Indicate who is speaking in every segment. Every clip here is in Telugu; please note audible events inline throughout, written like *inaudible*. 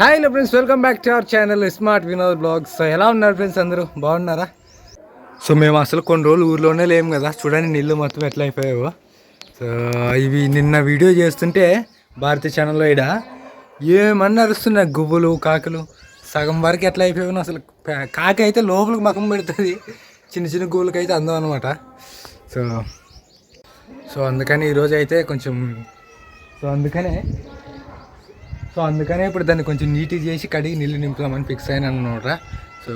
Speaker 1: Hi hello friends welcome back to our channel smart Vinod vlogs so ఎలా ఉన్నారు ఫ్రెండ్స్ అందరూ? బాగున్నారా? సో మేము అసలు కొన్ని రోజులు ఊర్లోనే లేము కదా. చూడండి నీళ్ళు మొత్తం ఎట్లా అయిపోయావో. సో ఇవి నిన్న వీడియో చేస్తుంటే భారతీయ ఛానల్లో ఇడ ఏమన్నా అరుస్తున్నాయి? గువ్వులు కాకులు. సగం వరకు ఎట్లా అయిపోయావు? అసలు కాక కాకి అయితే లోపలికి మకం పెడుతుంది. చిన్న చిన్న గువ్వలకి అయితే అందం అనమాట సో సో అందుకని ఈరోజు అయితే కొంచెం సో అందుకనే సో అందుకనే ఇప్పుడు దాన్ని కొంచెం నీట్గా చేసి కడిగి నీళ్ళు నింపుదామని ఫిక్స్ అయినా అన్నమాట సో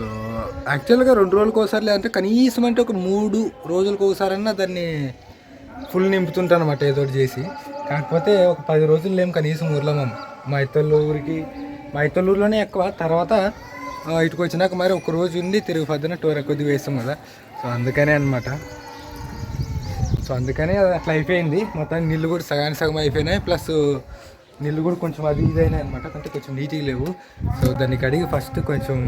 Speaker 1: యాక్చువల్గా రెండు రోజులకు ఒకసారి లేదంటే కనీసం అంటే ఒక మూడు రోజులకు ఒకసారన్నా దాన్ని ఫుల్ నింపుతుంటాను అనమాట ఏదో ఒకటి చేసి. కాకపోతే ఒక పది రోజులు లేము కనీసం ఊర్లో మా ఇత్తల్లూరికి మా ఇత్తల్లూరులోనే ఎక్కువ. తర్వాత ఇటుకు వచ్చినాక మరి ఒక రోజు ఉండి తిరుగు పొద్దున టూర్ కొద్దిగా వేస్తాం కదా. సో అందుకనే అనమాట సో అందుకనే అది అట్లా అయిపోయింది. మొత్తం నీళ్ళు కూడా సగానికి సగం అయిపోయినాయి. ప్లస్ నీళ్ళు కూడా కొంచెం అది ఇదైనా అయినాయి అనమాట అంటే కొంచెం నీట్గా లేవు. సో దాన్ని కడిగి ఫస్ట్ కొంచెం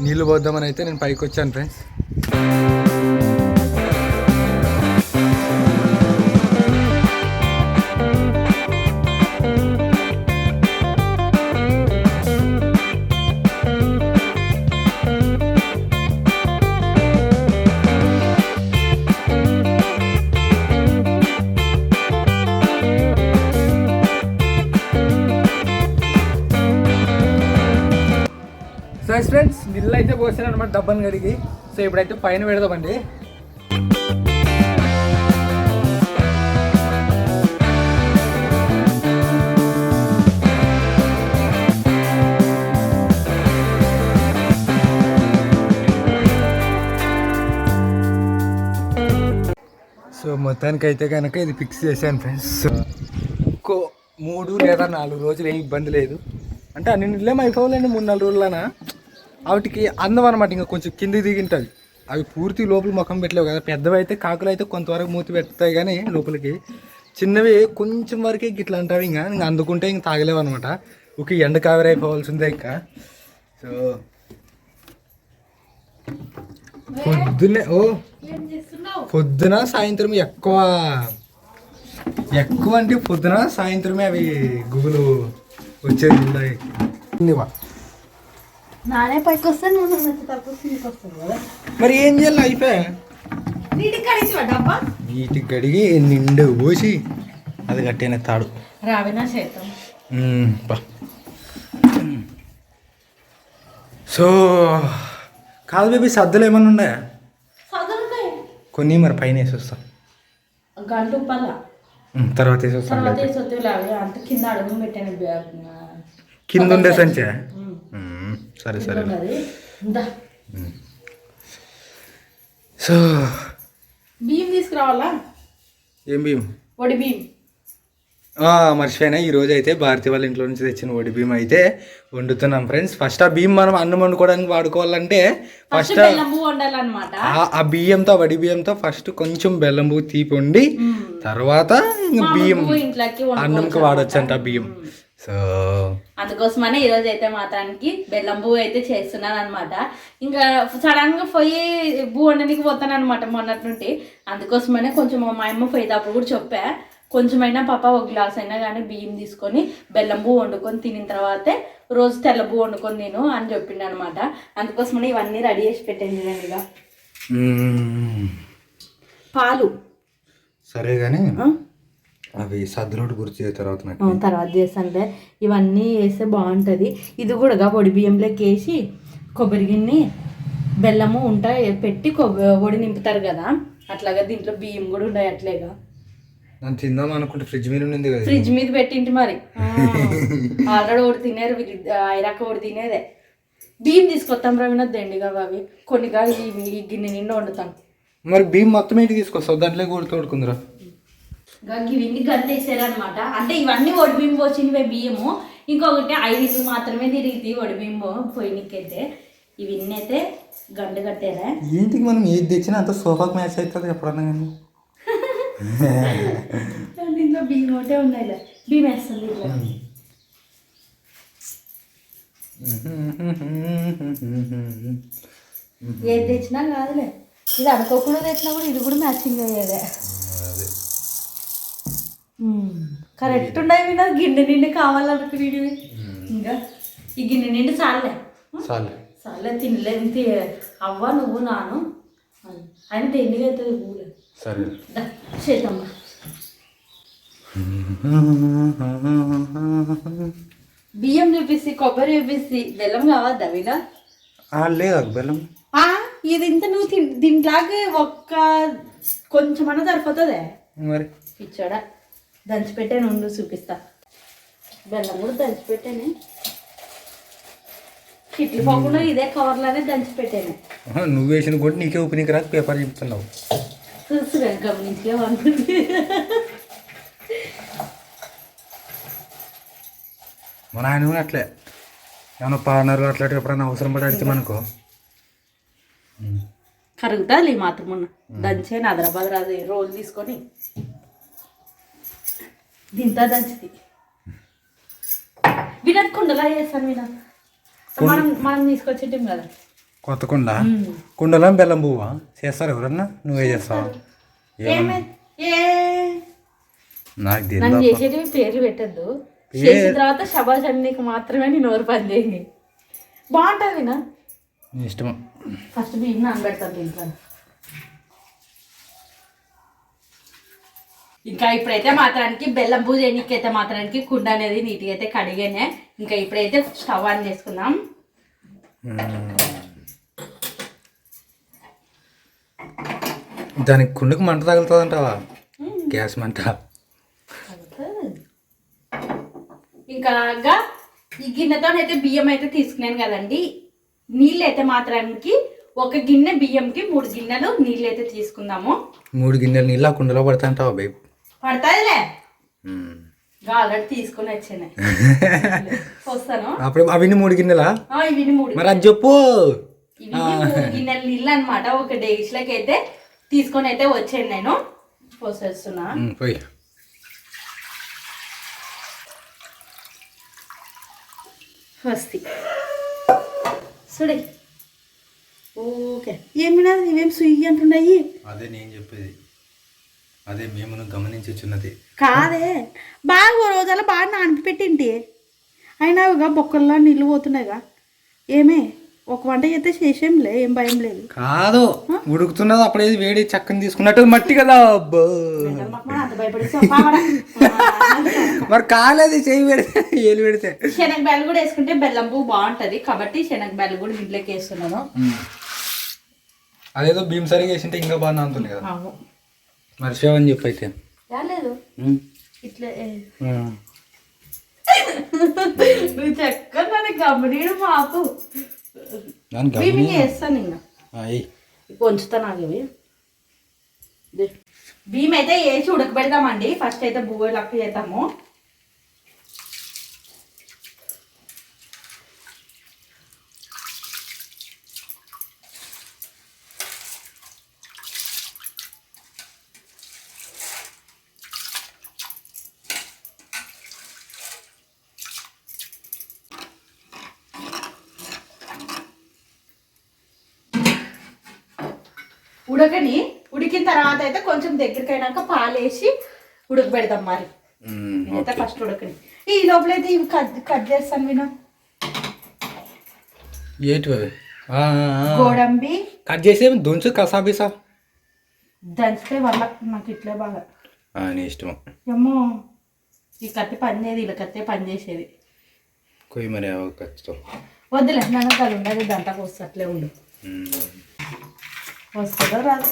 Speaker 1: నీళ్ళు పోద్దామని అయితే నేను పైకి వచ్చాను ఫ్రెండ్స్ అయితే అనమాట డబ్బాని కడిగి. సో ఇప్పుడైతే పైన పెడదామండి. సో మొత్తానికి అయితే కనుక ఇది ఫిక్స్ చేశాను ఫ్రెండ్స్. ఇంకో మూడు లేదా నాలుగు రోజులు ఏం ఇబ్బంది లేదు. అంటే అన్ని నీళ్ళేమో అయిపోవాలండి మూడు నాలుగు రోజులనా? వాటికి అందం అనమాట ఇంకా కొంచెం కింది దిగింటుంది అవి పూర్తి లోపల ముఖం పెట్టలేవు కదా. పెద్దవి అయితే కాకులు అయితే కొంతవరకు మూతి పెడతాయి కానీ లోపలికి. చిన్నవి కొంచెం వరకే గిట్లా అంటావి ఇంకా. ఇంకా అందుకుంటే ఇంక తాగలేవు అనమాట ఒక ఎండ కావరి అయిపోవాల్సిందే ఇంకా. సో పొద్దున్నే ఓ పొద్దున సాయంత్రం ఎక్కువ. ఎక్కువ అంటే పొద్దున సాయంత్రమే అవి గుగులు వచ్చేది ఉన్నాయి.
Speaker 2: నానే పైకి వస్తే నువ్వు నన్ను తక్కువ కిందకి వస్తావు కదా.
Speaker 1: మరి ఏం చేయాలి అయిపోయా?
Speaker 2: నీటికి కడిసి డబ్బా?
Speaker 1: నీటి గడిగి నిండు పోసి అది కట్టేనే తాడు.
Speaker 2: రావినా
Speaker 1: బా. సో కాదు బేబీ సద్దులు ఏమన్నా ఉన్నాయా? కొన్ని మరి పైన వేసి వస్తాం.
Speaker 2: గంట
Speaker 1: తర్వాత వేసి వస్తాం.
Speaker 2: కింద అడుగు పెట్టాను
Speaker 1: కింద ఉండే సంచా. సరే సరే. సో
Speaker 2: బియ్యం తీసుకురావాలా?
Speaker 1: ఏం బియ్యం
Speaker 2: వడి బియ్యం
Speaker 1: మర్చిపోయినా. ఈ రోజు అయితే భారతి వాళ్ళ ఇంట్లో నుంచి తెచ్చిన వడి బియ్యం అయితే వండుతున్నాం ఫ్రెండ్స్. ఫస్ట్ ఆ బియ్యం మనం అన్నం వండుకోవడానికి వాడుకోవాలంటే
Speaker 2: ఫస్ట్
Speaker 1: ఆ- బియ్యంతో వడి బియ్యంతో ఫస్ట్ కొంచెం బెల్లం తీపి వండి తర్వాత బియ్యం అన్నంకి వాడచ్చు అంట ఆ బియ్యం సో
Speaker 2: అందుకోసమనే ఈ రోజు అయితే మాత్రానికి బెల్లం పువ్వు అయితే చేస్తున్నాను అనమాట ఇంకా సడన్గా పోయి బూ వండడానికి పోతాను అనమాట మొన్నటి నుండి. అందుకోసమనే కొంచెం మా అమ్మ పోయేటప్పుడు కూడా చెప్పా. కొంచెమైనా పాప ఒక గ్లాస్ అయినా కానీ బియ్యం తీసుకొని బెల్లం పువ్వు వండుకొని తినిన తర్వాతే రోజు తెల్ల పువ్వు వండుకొని తిను అని చెప్పిండు అనమాట అందుకోసమనే ఇవన్నీ రెడీ చేసి పెట్టాను చూడండి ఇక
Speaker 1: మ్మ్.
Speaker 2: పాలు.
Speaker 1: సరే కానీ? అవి సద్దులోటి గుర్తు చేయ తర్వాత
Speaker 2: తర్వాత చేస్తానులే. ఇవన్నీ వేస్తే బాగుంటుంది. ఇది కూడా పొడి బియ్యంలోకి వేసి కొబ్బరి గిన్నె బెల్లము ఉంటాయి పెట్టి కొబ్బరి నింపుతారు కదా. అట్లాగా దీంట్లో బియ్యం కూడా ఉంటాయి అట్లేగా.
Speaker 1: నన్ను తిందాం అనుకుంటే ఫ్రిడ్జ్ మీద ఉండింది కదా
Speaker 2: ఫ్రిడ్జ్ మీద పెట్టింటి మరి. *laughs* ఆల్రెడీ ఒకటి తినేరు ఐరాక ఒకటి తినేదే. బియ్యం తీసుకొస్తాం రవిన దండిగా అవి. కొన్నిగా ఈ ఈ గిన్నె నిండా వండుతాను.
Speaker 1: మరి బియ్యం మొత్తం ఏంటి తీసుకొస్తావు? దాంట్లో కూడా తోడుకుందిరా.
Speaker 2: ఇవన్నీ గంట వేసారనమాట అంటే ఇవన్నీ ఒడి బియ్యం వచ్చినవే బియ్యము. ఇంకొకటి ఐదు మాత్రమే తిరిగి ఒడి బియ్యం పోయినకైతే. ఇవన్నీ అయితే గంట కట్టారా?
Speaker 1: ఏంటికి మనం ఏది తెచ్చినా అంత సోఫాకి మ్యాచ్ అవుతుంది ఎప్పుడన్నా కానీ.
Speaker 2: దీంట్లో బియ్యం ఒకటే ఉన్నాయిలే. బియ్యం వేస్తుంది ఇట్లా ఏది తెచ్చినా కాదులే. ఇది అనుకోకుండా తెచ్చినా కూడా ఇది కూడా మ్యాచింగ్ అయ్యేదే. కరెక్ట్ ఉన్నాయి వినా గిన్నె నిండి కావాలనుకునేవి ఇంకా ఈ గిన్నె నిండి చాలే
Speaker 1: చాలు
Speaker 2: చాలే తినలేదు తి అవ్వ నువ్వు నాను. ఆయన తిండిగా అవుతుంది ఊరే
Speaker 1: సరే.
Speaker 2: చేద్దామా. బియ్యం చూపిస్తే కొబ్బరి చూపిస్తే బెల్లం కావద్దా వినా?
Speaker 1: లేదా బెల్లం.
Speaker 2: ఆ, ఇది ఇంత నువ్వు దీంట్లాగే ఒక్క కొంచెమన్నా సరిపోతుందే?
Speaker 1: మరి?
Speaker 2: పిచ్చోడా. దంచిపెట్టాను ఉండు చూపిస్తా. బెల్లం కూడా దంచిపెట్టాను. ఇట్లు పోకుండా ఇదే కవర్లోనే దంచిపెట్టాను.
Speaker 1: నువ్వు వేసిన కూడా నీకే నీకు రాదు పేపర్ చెప్తున్నావు.
Speaker 2: చూసుగా గమనించే
Speaker 1: మన ఆయన కూడా అట్లే. ఏమన్నా పార్నర్ అట్లాంటి ఎప్పుడైనా అవసరం పడి అడిగితే మనకు.
Speaker 2: కరుగుతుంది మాత్రం దంచే హైదరాబాద్ రాదు రోల్ తీసుకొని. దీంతో దంచుది వినత్ కుండలా చేస్తాను వినత్ మనం మనం తీసుకొచ్చేటాం కదా.
Speaker 1: కొత్త కుండ. కుండలో బెల్లం పువ్వా? చేస్తారు ఎవరన్నా? నువ్వే చేస్తావా? నాకు
Speaker 2: నన్ను. చేసేటివి పేర్లు పెట్టద్దు. చేసిన తర్వాత శబాష్ అని నీకు మాత్రమే నీ నోరు పని చేయండి బాగుంటుంది వినా
Speaker 1: నీ ఇష్టం.
Speaker 2: ఫస్ట్ బియ్యం నానబెడతాను దీంట్లో. ఇంకా ఇప్పుడైతే మాత్రానికి బెల్లం పూజ ఎన్నికైతే మాత్రానికి కుండ అనేది నీట్గా అయితే కడిగానే. ఇంకా ఇప్పుడైతే స్టవ్ ఆన్ చేసుకుందాం.
Speaker 1: దానికి కుండకు మంట తగులుతుంది అంటావా గ్యాస్ మంట.
Speaker 2: ఇంకా ఈ గిన్నెతో అయితే బియ్యం అయితే తీసుకున్నాను కదండి. నీళ్ళు అయితే మాత్రానికి ఒక గిన్నె బియ్యంకి మూడు గిన్నెలు నీళ్ళు అయితే తీసుకుందాము.
Speaker 1: మూడు గిన్నెలు నీళ్ళు ఆ కుండలో పడతా అంటావా బైబ్?
Speaker 2: పడుతుందిలే. ఆల్రెడీ తీసుకొని వచ్చాను. వస్తాను.
Speaker 1: అప్పుడు అవన్నీ మూడు గిన్నెలా?
Speaker 2: ఆ, ఇవి మూడు
Speaker 1: మరి అది చెప్పు.
Speaker 2: గిన్నెల నీళ్ళు అనమాట ఒక డేస్లకి అయితే తీసుకొని అయితే వచ్చాను నేను. పోసేస్తున్నా.
Speaker 1: పోయి.
Speaker 2: వస్తాయి చూడే. ఓకే. ఏమినా ఇవేం సుయ్యి అంటున్నాయి?
Speaker 1: అదే నేను చెప్పేది. అదే మేము గమనించి చిన్నది
Speaker 2: కాదే బాగా ఓ రోజుల బాగా నానిపెట్టింటి అయినా ఇక బొక్కల్లో నీళ్ళు పోతున్నాయిగా. ఏమే ఒక వంట చేస్తే చేసేంలే ఏం భయం లేదు.
Speaker 1: కాదు ఉడుకుతున్నది అప్పుడే వేడి చక్కని తీసుకున్నట్టు మట్టి కదా *laughs* మరి కాలేదు చేయి పెడితే ఏలు పెడితే.
Speaker 2: శనగ బెల్లు కూడా వేసుకుంటే బెల్లం పువ్వు బాగుంటది. కాబట్టి శనగ బెల్లు కూడా ఇంట్లోకి వేస్తున్నాను.
Speaker 1: అదేదో భీమ్ సరిగా వేసింటే ఇంకా బాగా నానుతుంది కదా.
Speaker 2: అవును.
Speaker 1: మర్చిపోవని చెప్పు అయితే
Speaker 2: రాలేదు. ఇట్లా. నువ్వు చక్కగా నన్ను మాకు. వేస్తాను ఇంకా. కొంచుతా నాకు ఇవి. బియ్యం అయితే వేసి ఉడకబెడతామండి ఫస్ట్ అయితే బువ్వ లెక్క చేద్దాము. ఉడకని ఉడికిన తర్వాత అయితే కొంచెం దగ్గరికి అయినాక పాలు వేసి ఉడకబెడతాం మరి అయితే ఫస్ట్ ఉడకని. ఈ లోపల అయితే ఇవి కట్ కట్ చేస్తాను విను.
Speaker 1: ఏంటి.
Speaker 2: గోడంబి.
Speaker 1: కట్ చేసే దుంచు కసాబీసా
Speaker 2: దంచితే వల్ల నాకు ఇట్లే బాగా.
Speaker 1: నీ ఇష్టం.
Speaker 2: ఏమో ఈ కత్తి పని చేయదు ఇలా కత్తే పని చేసేది
Speaker 1: కొయ్యి మరి కత్తితో.
Speaker 2: వద్దులే నాకు అది ఉండదు దంటకు వస్తే అట్లే ఉండు. వస్తుందో? రాదు.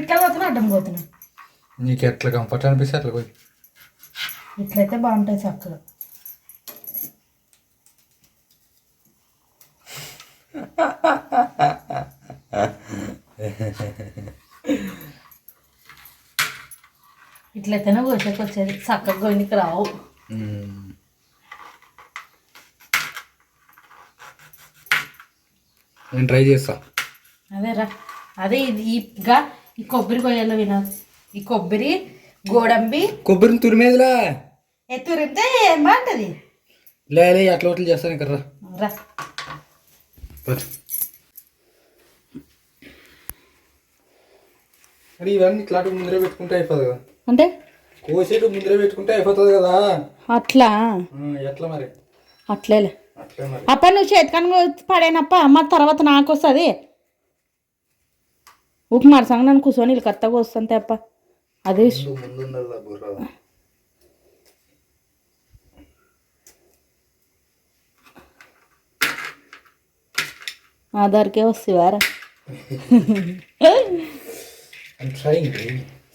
Speaker 2: ఇట్లా పోతున్నా అడ్డం పోతున్నా.
Speaker 1: నీకు ఎట్లా కంఫర్ట్ అనిపిస్తే అట్లా పోయి.
Speaker 2: ఇట్లయితే బాగుంటాయి చక్కగా. ఇట్లయితేనే కోసేకి వచ్చేది. చక్కగా గొయ్యనికి రావు.
Speaker 1: నేను ట్రై చేస్తా.
Speaker 2: అదేరా అదే ఇది ఈగా ఈ కొబ్బరి కొయ్యాలో విన. ఈ కొబ్బరి గోడంబి.
Speaker 1: కొబ్బరిని తురిమేదిలా.
Speaker 2: ఎత్తురిపితే ఏం బాగుంటుంది?
Speaker 1: లే లే అట్లా అట్లా చేస్తాను ఇక్కడ రా.
Speaker 2: రా.
Speaker 1: మరి ఇవన్నీ ఇట్లాంటి ముందరే పెట్టుకుంటే అయిపోతుంది కదా.
Speaker 2: అంటే?
Speaker 1: కోసేటు ముందరే పెట్టుకుంటే అయిపోతుంది కదా.
Speaker 2: అట్లా?
Speaker 1: ఎట్లా మరి?
Speaker 2: అట్లేలే. అప్ప నువ్వు చేతికని పడేనప్ప అమ్మ తర్వాత నాకు వస్తుంది. ఉప్పు మరసంగా నన్ను కూర్చొని వీళ్ళు కత్తగా వస్తుంది అప్ప అదే ఆధార్కే వస్తావారా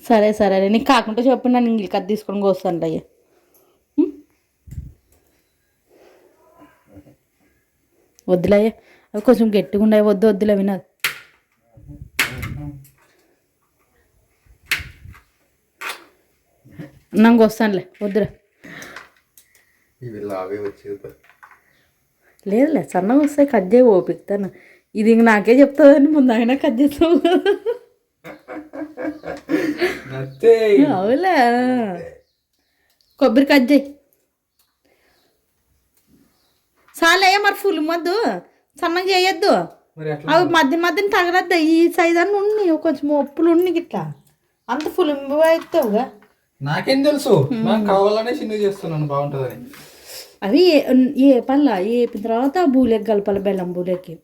Speaker 2: సరే సరే నీకు కాకుండా చెప్పు నేను ఇంగిలి కత్తి తీసుకొని వస్తాను అయ్యా. వద్దులయ్యా అవి కొంచెం గట్టిగా ఉండే వద్దు వద్దులే వినదు నాకు వస్తానులే వద్దులే.
Speaker 1: వచ్చేది
Speaker 2: లేదులే సన్నగా వస్తాయి కట్ చేయి ఓపిస్తాను ఇది ఇంక నాకే చెప్తుందని ముందు ఆయన కట్ చేస్తావు అవులే. కొబ్బరి కట్ చేయి. చాలే మరి ఫుల్ మద్దు? సన్నగా చేయొద్దు. అవి మధ్య మధ్యన తగలద్దు. ఈ సైజ్ అన్ని ఉన్ని కొంచెం ఒప్పులు ఉన్ని గిట్లా. అంత ఫుల్ అవుతావుగా
Speaker 1: నాకేం తెలుసు? నాకు కావాలనే చిన్న చేస్తున్నాను బాగుంటుందని.
Speaker 2: అవి ఏ పనుల ఏపిన తర్వాత బూలెక్ కలపాలి బెల్లం బూలెక్కి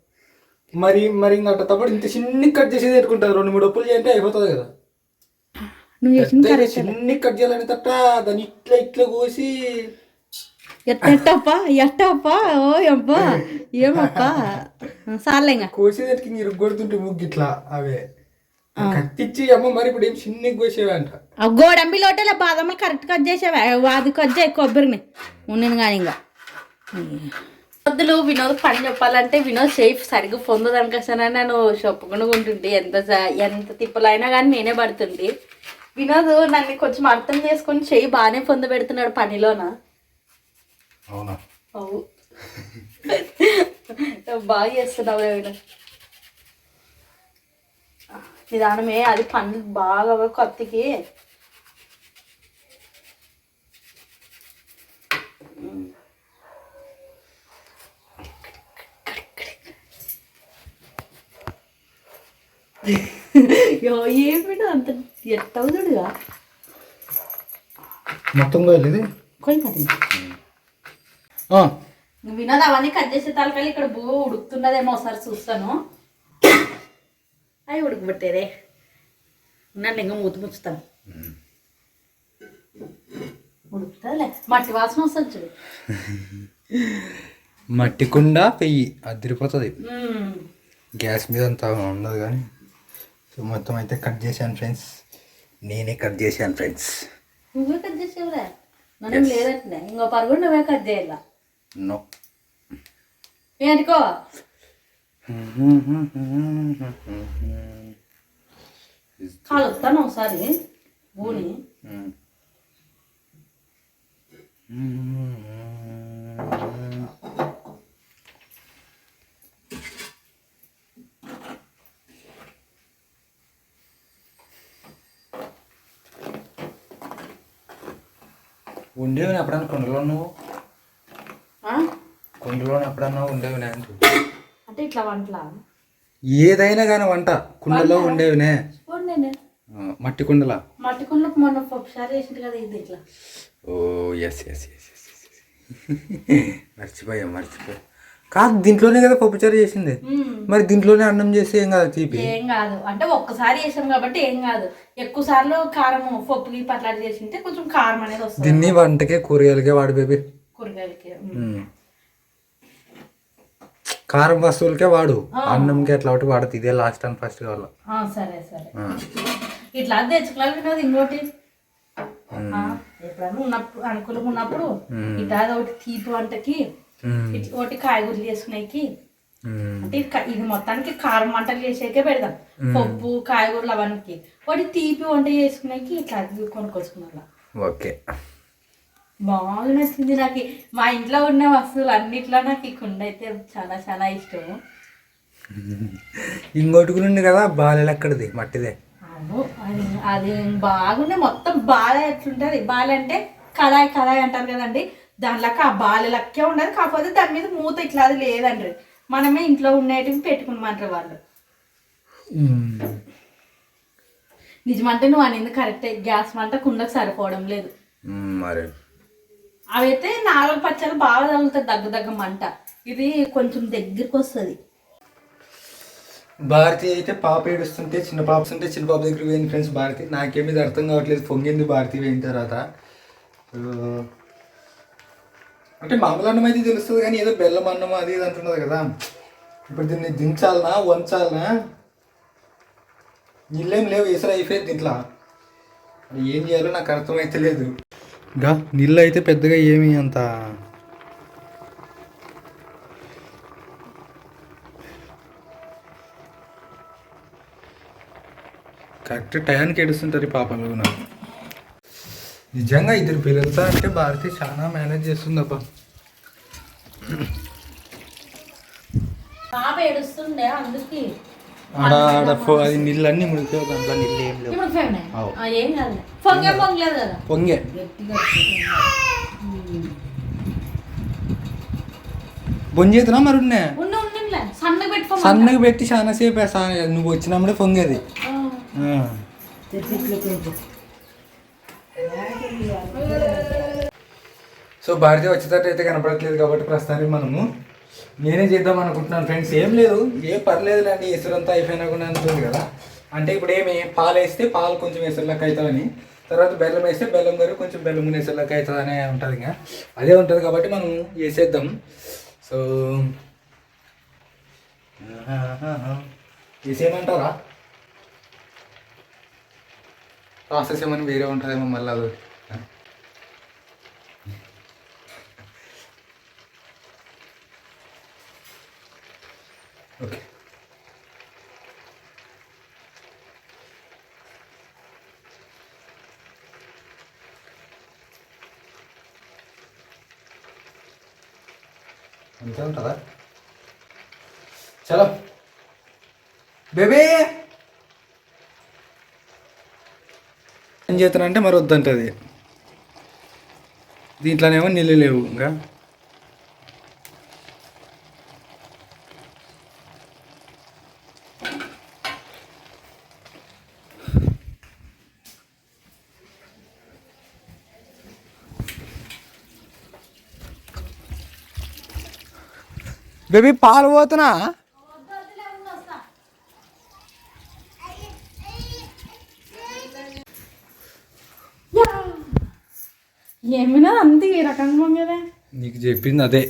Speaker 1: మరి మరి ఇంకా ఇంత చిన్ని కట్ చేసి పెట్టుకుంటారు. రెండు మూడు ఒప్పులు చేయంటే అయిపోతుంది కదా.
Speaker 2: నువ్వు
Speaker 1: చిన్ని కట్ చేయాలని తట్ట దాన్ని ఇట్లా ఇట్లా కోసి
Speaker 2: ఎట్టప్ప? ఎట్టప్ప? ఓ అబ్బా! ఏమప్పా? చాలే ఇంకా
Speaker 1: కోసి దానికి ఇరుగొడుతుంటే ముగ్గు ఇట్లా అవే. కత్తిచ్చి అమ్మ మరి ఇప్పుడు ఏం చిన్ని కోసేవంట?
Speaker 2: ఆ గోడంబి లోటల బాదమ్మలు కరెక్ట్ కట్ చేసావా? అది కట్ చేయి కొబ్బరిని. ఉన్నాను కానీ ఇంకా వద్దులు వినోద్ పని చెప్పాలంటే వినోద్ సేఫ్ సరిగ్గా పొందదానికి వస్తానని నేను చెప్పుకుండా ఉంటుంటే ఎంత ఎంత తిప్పలైనా కానీ నేనే పడుతుంది వినోద్ నన్ను కొంచెం అర్థం చేసుకొని చెయ్యి బాగానే పొంద పెడుతున్నాడు పనిలోన.
Speaker 1: అవునా?
Speaker 2: అవు *laughs* బాగా చేస్తున్నావు నిదానమే అది పనులు బాగా కొత్తకి. ఏమిటో అంత ఎట్టవుతుడుగా
Speaker 1: మొత్తం కోయాలి ఇది?
Speaker 2: కొంచెం కది వినోద్? అవన్నీ కట్ చేసే తలకాయలు ఇక్కడ బూ ఉడుకుతున్నదేమో ఒకసారి చూస్తాను. అవి ఉడకబెట్టేదే. నన్ను ఇంకా మూత ముచ్చుతాను. ఉడుకుతుందిలే. మట్టి వాసన వస్తుంది చూడు.
Speaker 1: మట్టి కుండ పెయ్యి అదిరిపోతుంది. గ్యాస్ మీద అంత ఉండదు కానీ సో మొత్తం అయితే కట్ చేశాను ఫ్రెండ్స్. నేనే కట్ చేశాను ఫ్రెండ్స్.
Speaker 2: నువ్వే కట్ చేసేవరా? నన్ను లేదంటే ఇంకో పరుగుడు నువ్వే కట్ చేయాల?
Speaker 1: నో
Speaker 2: ఏంటికో కాలు వస్తాను ఒకసారి భూని
Speaker 1: ఉండేవి ఎప్పుడన్నా కొండలో నువ్వు
Speaker 2: ఆ?
Speaker 1: కుండలో ఎప్పుడన్నా ఉండేవి అంటూ
Speaker 2: అంటే ఇట్లా వంటలా?
Speaker 1: ఏదైనా కానీ వంట. కుండలో ఉండేవినే. మట్టి కుండలా.
Speaker 2: మట్టి కుండలకు మొన్న ఒకసారి వేసింది కదా ఇది ఇట్లా.
Speaker 1: ఓ ఎస్ ఎస్ ఎస్ ఎస్ మర్చిపోయా మర్చిపోయా. కాదు దీంట్లోనే కదా పప్పుచారు చేసింది. మరి దీంట్లోనే అన్నం చేస్తే ఏం కదా తీపి?
Speaker 2: ఏం కాదు. అంటే ఒక్కసారి చేసాం కాబట్టి ఏం కాదు. ఎక్కువ సార్లు కారం పప్పుకి పట్లాడి చేసింటే కొంచెం కారం అనేది వస్తుంది.
Speaker 1: దీన్ని వంటకే కూరగాయలకే వాడు బేబీ.
Speaker 2: కూరగాయలకి.
Speaker 1: కారం వస్తువులకే వాడు. అన్నంకి అట్లా ఒకటి వాడుతుంది ఇదే లాస్ట్ అండ్ ఫస్ట్ కావాలి.
Speaker 2: సరే సరే. ఇట్లా తెచ్చుకోవాలి వినోద్ ఇంకోటి. ఆ, ఎప్పుడైనా ఉన్నప్పుడు అనుకూలంగా ఉన్నప్పుడు ఇట్లా ఒకటి తీపి వంటకి ఒకటి కాయగూరలు చేసుకునేకి. అంటే ఇది మొత్తానికి కారం వంటలు చేసేకే పెడదాం. పప్పు కాయగూరలు అవన్నీ. ఒకటి తీపి వంట చేసుకునేకి ఇట్లా అది కొనుక్కొచ్చుకున్నా
Speaker 1: ఓకే.
Speaker 2: బాగా నచ్చింది నాకు. మా ఇంట్లో ఉన్న వస్తువులు అన్నిట్లో నాకు ఈ కుండ అయితే చాలా చాలా ఇష్టం.
Speaker 1: ఇంకోటి కూడా ఉంది కదా బాలెలు ఎక్కడిది? మట్టిదే.
Speaker 2: అవును అది అది బాగుండే మొత్తం బాల ఎట్లుంటుంది? బాల అంటే కళాయి కళాయి అంటారు కదండి. దాంట్లోకి ఆ బాల లెక్కే ఉండదు. కాకపోతే దాని మీద మూత ఇట్లా అది లేదండి. మనమే ఇంట్లో ఉండేటివి పెట్టుకున్నమాట వాళ్ళు. నిజమంటే నువ్వు అనేది కరెక్టే. గ్యాస్ మంట కుండకు సరిపోవడం లేదు.
Speaker 1: మరి.
Speaker 2: అవైతే నాలుగు పచ్చలు బాగా తగులుతాయి దగ్గర దగ్గర మంట. ఇది కొంచెం దగ్గరికి వస్తుంది.
Speaker 1: భారతి అయితే పాప ఏడుస్తుంటే చిన్న పాప ఉంటే చిన్న పాప దగ్గరికి పోయింది ఫ్రెండ్స్ భారతి నాకేమీ అర్థం కావట్లేదు పొంగింది భారతి పోయిన తర్వాత. అంటే మామూలు అన్నం అయితే తెలుస్తుంది కానీ ఏదో బెల్లం అన్నం అది ఇది అంటున్నది కదా. ఇప్పుడు దీన్ని దించాలనా వంచాలనా? నీళ్ళేం లేవు ఇసరు అయిపోయింది దీంట్లో. ఏం చేయాలో నాకు అర్థమైతే లేదు. గా నీళ్ళు అయితే పెద్దగా ఏమి అంత కరెక్ట్ టయానికి ఏడుస్తుంటారు ఈ పాపలు నాకు. నిజంగా ఇద్దరు పిల్లలతో అంటే భారతి చాలా మేనేజ్ చేస్తుంది అబ్బా
Speaker 2: పాప ఏడుస్తుండే అందుకే.
Speaker 1: ఆడ ఆడ ఫో- అది నీళ్ళు అన్నీ మునిగిపోయి దాంట్లో నీళ్ళు ఏం? లేవు
Speaker 2: పొంగే పొంగలేదు కదా?
Speaker 1: పొంగే. బొంజేతున్నా మరి ఉన్నే?
Speaker 2: ఉండి ఉండిలే సన్నగా
Speaker 1: పెట్టి చాలా సేపు. నువ్వు వచ్చినప్పుడే పొంగేది. ఆ. సో భారతీయ వచ్చేటట్టు అయితే కనపడట్లేదు కాబట్టి ప్రస్తుతానికి మనము నేనే చేద్దాం అనుకుంటున్నాను ఫ్రెండ్స్. ఏం లేదు. ఏం పర్లేదులేండి ఎసురంతా అయిపోయినా కూడా ఉంటుంది కదా. అంటే ఇప్పుడు ఏమి పాలు వేస్తే పాలు కొంచెం ఎసురులకు అవుతుందని తర్వాత బెల్లం వేస్తే బెల్లం గారు కొంచెం బెల్లం ఎసురులెక్క అవుతుంది అనే ఉంటుంది ఇంకా. అదే ఉంటుంది కాబట్టి మనం వేసేద్దాం. సో వేసేయమంటారా? ప్రాసెస్ ఏమైనా వేరే ఉంటుందేమో మళ్ళీ అది. ఓకే. అంతే ఉంటుందా? చలో. బేబీ! ఏం చేస్తానంటే మరి వద్దంటది. దీంట్లోనేమో నీళ్ళు లేవు ఇంకా. బేబీ పాలు పోతున్నా.
Speaker 2: ఏమైనా అంతే ఈ రకంగా పొంగేదే
Speaker 1: నీకు చెప్పింది అదే.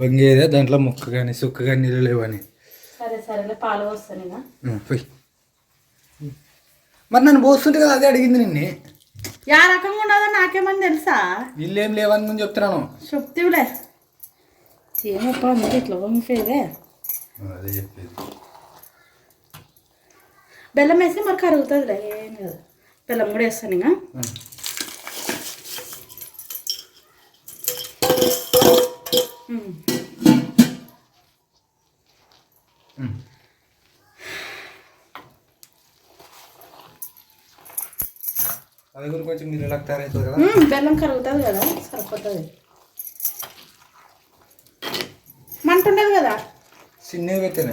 Speaker 1: వంగేదే దాంట్లో ముక్క కానీ సుక్క కానీ నీళ్ళు లేవని.
Speaker 2: సరే సరేలే పాలు వస్తాను
Speaker 1: పోయి. మరి నన్ను పోస్తుంటే కదా అదే అడిగింది నిన్నే.
Speaker 2: యా రకంగా ఉండదో నాకేమని తెలుసా?
Speaker 1: నీళ్ళు ఏం లేవని నేను చెప్తున్నాను.
Speaker 2: చెప్తేవులే. ఏమప్పా అందుకే ఇట్లా వంగిపోయేదే
Speaker 1: అదే చెప్పేది
Speaker 2: బెల్లం వేస్తే మరి కరుగుతుందిలే ఏం కాదు బెల్లం కూడా వేస్తాను ఇక.
Speaker 1: అది కూడా కొంచెం నీళ్ళు తయారవుతుంది కదా.
Speaker 2: బెల్లం కరుగుతుంది కదా సరిపోతుంది మంట ఉండదు కదా?
Speaker 1: చిన్నవి పెట్టాను?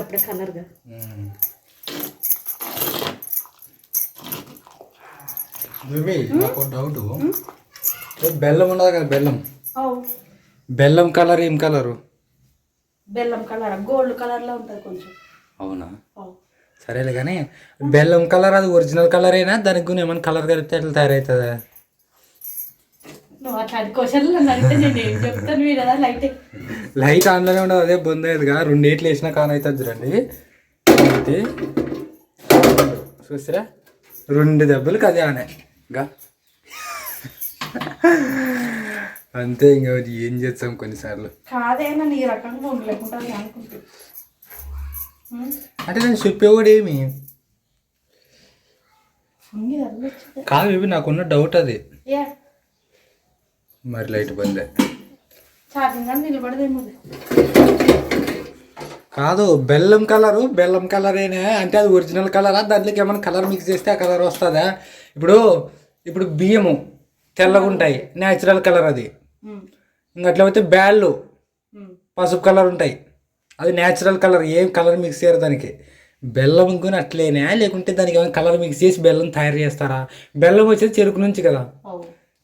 Speaker 2: అప్పుడే కలర్గా
Speaker 1: నాకు డౌట్ బెల్లం ఉండదు కదా బెల్లం? బెల్లం కలర్ ఏం కలరు
Speaker 2: బెల్లం కలర్ గోల్డ్ కలర్లో ఉంటుంది కొంచెం.
Speaker 1: అవునా. సరేలే కానీ బెల్లం కలర్ అది ఒరిజినల్ కలర్ అయినా దానికి ఏమైనా కలర్ కలిపితే ఎట్లా తయారవుతుందా?
Speaker 2: నువ్వు అట్లాంటి క్వశ్చన్లు నన్ను అడిగితే నేను ఏం చెప్తాను మీరు కదా లైట్.
Speaker 1: లైట్ ఆన్లోనే ఉండదు అదే బంద్ అయ్యేదిగా రెండు ఏట్లు వేసినా కాన్ అవుతుంది చూడండి. అయితే చూసారా? రెండు దెబ్బలకి అదే ఆనే. ఇంకా అంతే ఇంకా ఏం చేస్తాం కొన్నిసార్లు.
Speaker 2: రకంగా ఉండలేకుండా అనుకుంటా.
Speaker 1: అంటే నేను చెప్పేవాడు ఏమి. కాదు. నాకున్న డౌట్ అది. మరి లైట్ బందే. కాదు బెల్లం కలరు బెల్లం కలరేనే. అంటే అది ఒరిజినల్ కలరా? దాంట్లోకి ఏమైనా కలర్ మిక్స్ చేస్తే ఆ కలర్ వస్తుందా? ఇప్పుడు ఇప్పుడు బియ్యము తెల్లగా ఉంటాయి. న్యాచురల్ కలర్ అది. అట్లా పోతే బ్యాళ్ళు. పసుపు కలర్ ఉంటాయి. అది న్యాచురల్ కలర్ ఏం కలర్ మిక్స్ చేయరు దానికి. బెల్లం కొని అట్లేనే? లేకుంటే దానికి ఏమైనా కలర్ మిక్స్ చేసి బెల్లం తయారు చేస్తారా? బెల్లం వచ్చేది చెరుకు నుంచి కదా.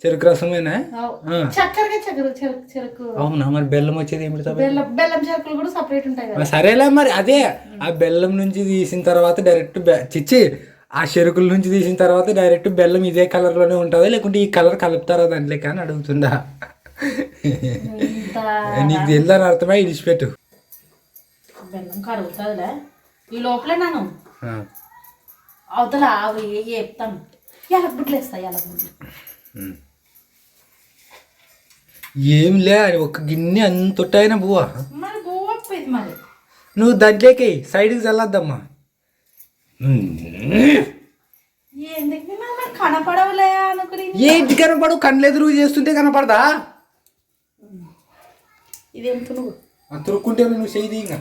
Speaker 1: చెరుకు రసమేనా.
Speaker 2: చక్కెరగా చక్కెర చెరుకు చెరుకు.
Speaker 1: అవునా మరి బెల్లం వచ్చేది ఏమిటి
Speaker 2: బెల్లం బెల్లం చెరుకులు కూడా సపరేట్ ఉంటాయి కదా.
Speaker 1: సరేలే మరి అదే. ఆ బెల్లం నుంచి తీసిన తర్వాత డైరెక్ట్ చిచ్చి ఆ చెరుకుల నుంచి తీసిన తర్వాత డైరెక్ట్ బెల్లం ఇదే కలర్లోనే ఉంటుందా? లేకుంటే ఈ కలర్ కలుపుతారా దాంట్లో కానీ అడుగుతుందా? నీకు తెలియదని అర్థమై ఇడిచిపెట్టు.
Speaker 2: బెల్లం కరుగుతుందిలే. ఈ లోపలే నేను. అవతల అవి చెప్తాను. ఎలా గుడ్లు వేస్తాయి ఎలా గుడ్లు.
Speaker 1: ఏం లే అది ఒక గిన్నె బువ్వా?
Speaker 2: గోవపోయింది మరి?
Speaker 1: నువ్వు దాంట్లోకి సైడ్కి చల్లద్దమ్మా. ఏంటి కనపడు? కళ్ళు ఎదురు చేస్తుంటే కనపడదా? తురుక్కుంటే నువ్వు చేయి ఇంకా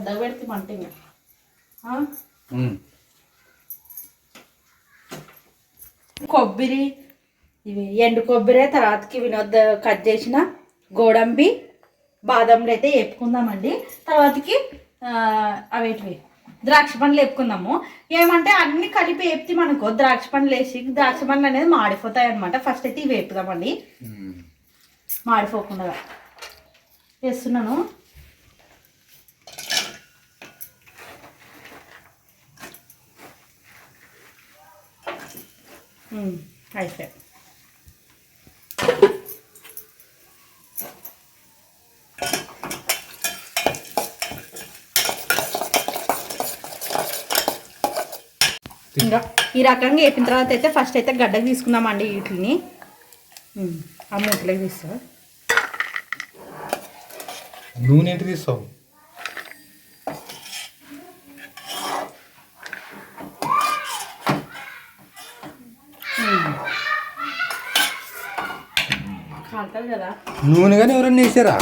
Speaker 2: పెద్దగా పెడితే మంట ఇంకా? కొబ్బరి ఇవి ఎండు కొబ్బరి తర్వాతకి వినోద్ కట్ చేసిన గోడంబి బాదంలు అయితే వేపుకుందామండి. తర్వాతకి అవేటివి? ద్రాక్ష పండ్లు వేపుకుందాము. ఏమంటే అన్ని కలిపి వేపితే మనకు ద్రాక్ష పండ్లు వేసి ద్రాక్ష పండ్లు అనేది మాడిపోతాయి అనమాట ఫస్ట్ అయితే ఇవి వేపుదామండి. మాడిపోకుండా వేస్తున్నాను. అయిపోయి ఇంకా ఈ రకంగా వేపిన తర్వాత అయితే ఫస్ట్ అయితే గడ్డకు తీసుకుందామండి వీటిని. ఆ మూటలోకి తీస్తా
Speaker 1: నూనె ఏంటి తీస్తావు నూనె కానీ ఎవరన్నా వేసారా?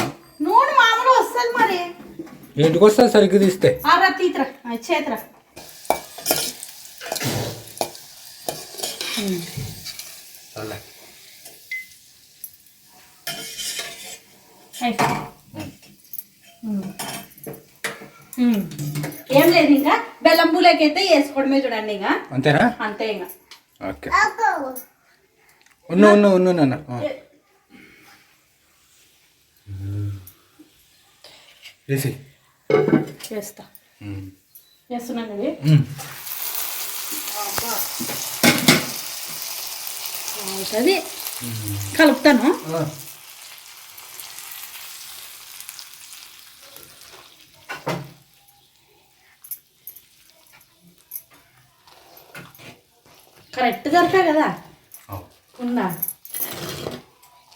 Speaker 2: నూనె మామూలు వస్తుంది మరి.
Speaker 1: ఇంటికి వస్తుంది సరిగ్గా తీస్తే?
Speaker 2: ఆరా తీతరా. చేతరా. ఏం. లేదు ఇంకా. బెల్లం పూలకైతే వేసుకోవడమే చూడండి ఇంకా.
Speaker 1: అంతేనా?
Speaker 2: అంతే ఇంకా.
Speaker 1: ఓకే. ఉన్నా ఉన్నా ఉన్నా వేసి
Speaker 2: చేస్తా చేస్తున్నాను ఇది అవుతుంది కలుపుతాను కరెక్ట్ దొరకా కదా? ఉందా?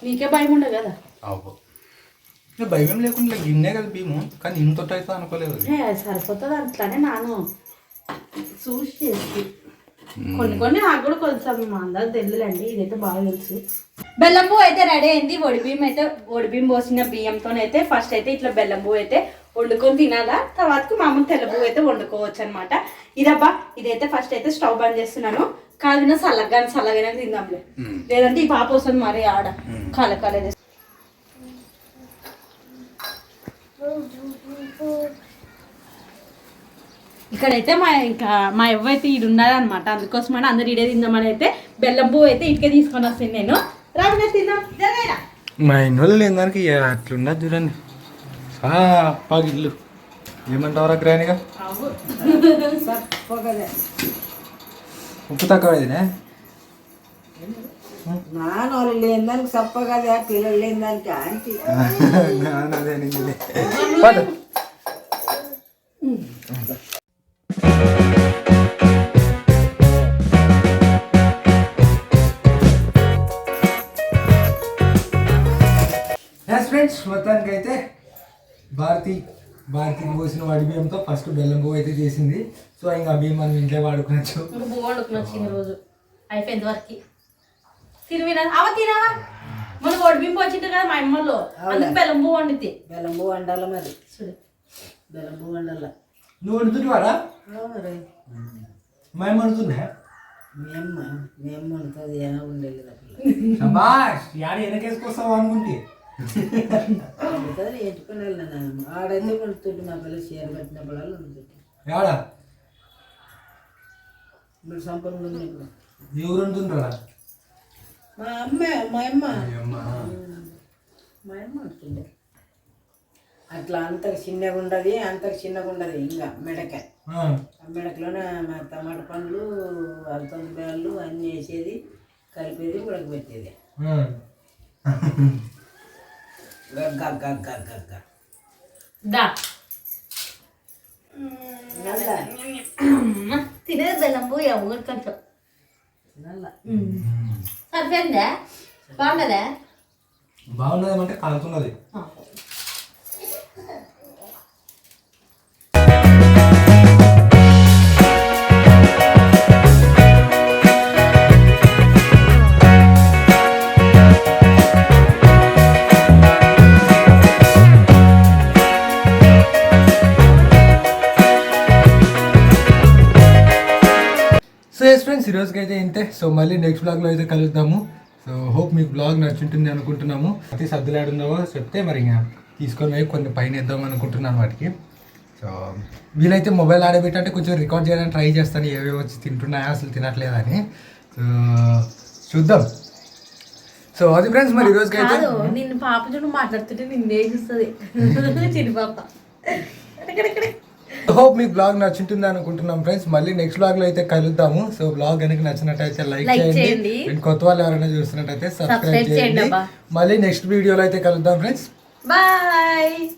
Speaker 2: నీకే భయం ఉండదు కదా?
Speaker 1: భయం లేకుండా గిన్నె కదా భీము. కానీ ఇంత అవుతా అనుకోలేదు.
Speaker 2: ఏ సరిపోతుంది అట్లానే నాను. చూసి చేసి. కొన్ని కొన్ని నాకు కూడా కొంచెం అందరికి తెలియదండి ఇదైతే బాగా తెలుసు. బెల్లం పువ్వు అయితే రెడీ అయింది. వడి బియ్యం అయితే వడి బియ్యం పోసిన బియ్యంతో అయితే ఫస్ట్ అయితే ఇట్లా బెల్లం పువ్వు అయితే వండుకొని తినాలా. తర్వాతకి మామూలు తెల్ల పువ్వు అయితే వండుకోవచ్చు అనమాట ఇదబ్బా ఇదైతే ఫస్ట్ అయితే స్టవ్ బంద్ చేస్తున్నాను. కాగిన చల్లగా చల్లగానే తిందాంలే. లేదంటే ఈ పాప వస్తుంది మరి ఆడ కాల ఇక్కడైతే మా ఇంకా మా ఎవ్వ అయితే ఈడు ఉన్నదన్నమాట అందుకోసమని అందరు ఇడే తిందామని అయితే బెల్లం పువ్వు అయితే ఇటుకే తీసుకొని వస్తుంది నేను. రాబిన తిందాం.
Speaker 1: మా ఇన్నోళ్ళు లేని దానికి అట్లున్నది చూడండి. పగిళ్ళు ఏమంటావరా గ్రానిగా? ఉప్పు తక్కువ ఇదినే
Speaker 3: నాన్నోళ్ళు లేని దానికి సప్ప కదా పిల్లలు లేని దానికి ఆంటీ.
Speaker 1: అదే నిందిలే. పద. Yes, friends, మొత్తానికి అయితే భారతి భారతికి పోసిన వడి బియ్యంతో ఫస్ట్ బెల్లం పువ్వు అయితే చేసింది. సో ఇంకా ఆ బియ్యం మనం ఇంట్లో వాడుకోవచ్చు.
Speaker 2: అయిపోయింది వరకు తిరిగినా అవ తినావా? మన ఒడిబింపు వచ్చింది కదా మా అమ్మలో. అందుకు బెల్లం పువ్వు వండితే
Speaker 3: బెల్లం పువ్వు వండాల మరి?
Speaker 2: చూడు.
Speaker 3: బెల్లం పువ్వు వండాల?
Speaker 1: నువ్వు వండుతుంటావారా
Speaker 3: మరి.
Speaker 1: మేము అనుకున్నా
Speaker 3: మేమ్మ మేమ్మ ఉంటుంది ఎలా ఉండేది అట్లా
Speaker 1: శబాష్ యాడ వెనకేసుకొస్తావు అనుకుంటే?
Speaker 3: ఎట్టుకుని వెళ్ళినా. ఆడైతే పడుతుంటే మా పిల్లలు చీర పెట్టినప్పుడు
Speaker 1: యాడ
Speaker 3: ఇప్పుడు సంపూర్ణ ఉంది ఇప్పుడు.
Speaker 1: ఎవరు ఉంటుండ్రా
Speaker 3: మా అమ్మ మా అమ్మ
Speaker 1: అమ్మా
Speaker 3: మా అమ్మ అంటుండే అట్లా అంతకు చిన్నగా ఉండదు అంతకు చిన్నగా ఉండదు ఇంకా మెడకాయ
Speaker 1: ఆ,
Speaker 3: మెడకలోనే మా టమాటా పండ్లు అల్తం బేళ్ళు అన్నీ వేసేది కలిపేది ఉడకబెట్టేది. గగ్గ గగ్గ గగ్గ
Speaker 2: దా
Speaker 3: నల్ల
Speaker 2: తినేది బెల్లంబు ఎవరు కొంచెం
Speaker 3: నల్ల
Speaker 2: సరిపోయిందా బాగుండదా?
Speaker 1: బాగున్నది అంటే కలుతున్నది ఈరోజుకి అయితే ఇంతే. సో మళ్ళీ నెక్స్ట్ బ్లాగ్లో అయితే కలుద్దాము. సో హోప్ మీకు బ్లాగ్ నచ్చుంటుంది అనుకుంటున్నాము. ప్రతి సర్దులాడున్నావో చెప్తే మరి ఇంకా తీసుకొని పోయి కొన్ని పైన ఇద్దాం అనుకుంటున్నాను వాటికి. సో వీలైతే మొబైల్ ఆడబెట్టంటే కొంచెం రికార్డ్ చేయడానికి ట్రై చేస్తాను. ఏవేవి వచ్చి తింటున్నాయా అసలు తినట్లేదని సో చూద్దాం. సో అది ఫ్రెండ్స్ మరి ఈరోజుకి అయితే
Speaker 2: నిన్ను పాప చూడు మాట్లాడుతుంటే నిన్నే చూస్తుంది చిన్న పాప
Speaker 1: హోప్ మీకు బ్లాగ్ నచ్చుంటుంది అనుకుంటున్నాం ఫ్రెండ్స్. మళ్ళీ నెక్స్ట్ బ్లాగ్లో అయితే కలుద్దాము. సో బ్లాగ్ కనుక నచ్చినట్టయితే లైక్ చేయండి. అండ్ కొత్త వాళ్ళు ఎవరైనా చూస్తున్నట్టయితే సబ్స్క్రైబ్
Speaker 2: చేయండి.
Speaker 1: మళ్ళీ నెక్స్ట్ వీడియోలో అయితే కలుద్దాం ఫ్రెండ్స్.
Speaker 2: బాయ్.